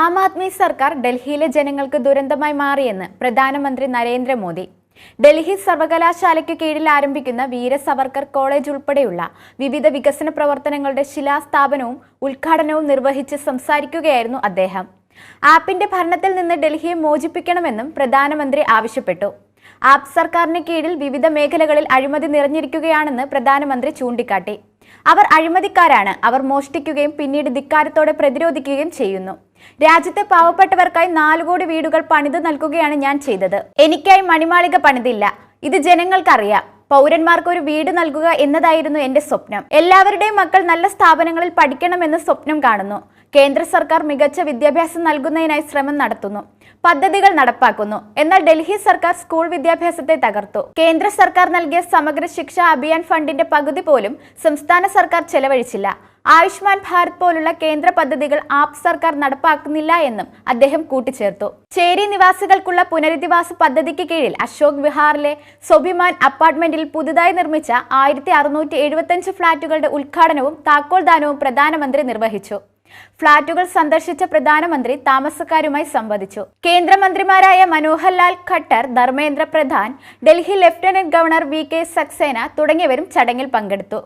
ആം ആദ്മി സർക്കാർ ഡൽഹിയിലെ ജനങ്ങൾക്ക് ദുരന്തമായി മാറിയെന്ന് പ്രധാനമന്ത്രി നരേന്ദ്രമോദി. ഡൽഹി സർവകലാശാലയ്ക്ക് കീഴിൽ ആരംഭിക്കുന്ന വീര സവർക്കർ കോളേജ് ഉൾപ്പെടെയുള്ള വിവിധ വികസന പ്രവർത്തനങ്ങളുടെ ശിലാസ്ഥാപനവും ഉദ്ഘാടനവും നിർവഹിച്ച് സംസാരിക്കുകയായിരുന്നു അദ്ദേഹം. ആപ്പിന്റെ ഭരണത്തിൽ നിന്ന് ഡൽഹിയെ മോചിപ്പിക്കണമെന്നും പ്രധാനമന്ത്രി ആവശ്യപ്പെട്ടു. ആപ്പ് സർക്കാരിന് കീഴിൽ വിവിധ മേഖലകളിൽ അഴിമതി നിറഞ്ഞിരിക്കുകയാണെന്ന് പ്രധാനമന്ത്രി ചൂണ്ടിക്കാട്ടി. അവർ അഴിമതിക്കാരാണ്. അവർ മോഷ്ടിക്കുകയും പിന്നീട് ധിക്കാരത്തോടെ പ്രതിരോധിക്കുകയും ചെയ്യുന്നു. രാജ്യത്തെ പാവപ്പെട്ടവർക്കായി നാലു കോടി വീടുകൾ പണിത് നൽകുകയാണ് ഞാൻ ചെയ്തത്. എനിക്കായി മണിമാളിക പണിതില്ല. ഇത് ജനങ്ങൾക്കറിയാം. പൗരന്മാർക്ക് ഒരു വീട് നൽകുക എന്നതായിരുന്നു എന്റെ സ്വപ്നം. എല്ലാവരുടെയും മക്കൾ നല്ല സ്ഥാപനങ്ങളിൽ പഠിക്കണമെന്ന് സ്വപ്നം കാണുന്നു. കേന്ദ്ര സർക്കാർ മികച്ച വിദ്യാഭ്യാസം നൽകുന്നതിനായി ശ്രമം നടത്തുന്നു. പദ്ധതികൾ നടപ്പാക്കുന്നു. എന്നാൽ ഡൽഹി സർക്കാർ സ്കൂൾ വിദ്യാഭ്യാസത്തെ തകർത്തു. കേന്ദ്ര സർക്കാർ നൽകിയ സമഗ്ര ശിക്ഷ അഭിയാൻ ഫണ്ടിന്റെ പകുതി പോലും സംസ്ഥാന സർക്കാർ ചെലവഴിച്ചില്ല. ആയുഷ്മാൻ ഭാരത് പോലുള്ള കേന്ദ്ര പദ്ധതികൾ ആപ്പ് സർക്കാർ നടപ്പാക്കുന്നില്ല എന്നും അദ്ദേഹം കൂട്ടിച്ചേർത്തു. ചേരി നിവാസികൾക്കുള്ള പുനരധിവാസ പദ്ധതിക്ക് കീഴിൽ അശോക് വിഹാറിലെ സ്വഭിമാൻ അപ്പാർട്ട്മെന്റിൽ പുതുതായി നിർമ്മിച്ച ആയിരത്തി അറുന്നൂറ്റി എഴുപത്തഞ്ച് ഫ്ളാറ്റുകളുടെ ഉദ്ഘാടനവും പ്രധാനമന്ത്രി നിർവഹിച്ചു. ഫ്ളാറ്റുകൾ സന്ദർശിച്ച പ്രധാനമന്ത്രി താമസക്കാരുമായി സംവദിച്ചു. കേന്ദ്രമന്ത്രിമാരായ Manohar Lal Khattar Dharmendra Pradhan Delhi lieutenant governor V K Saxena തുടങ്ങിയവരും ചടങ്ങിൽ പങ്കെടുത്തു.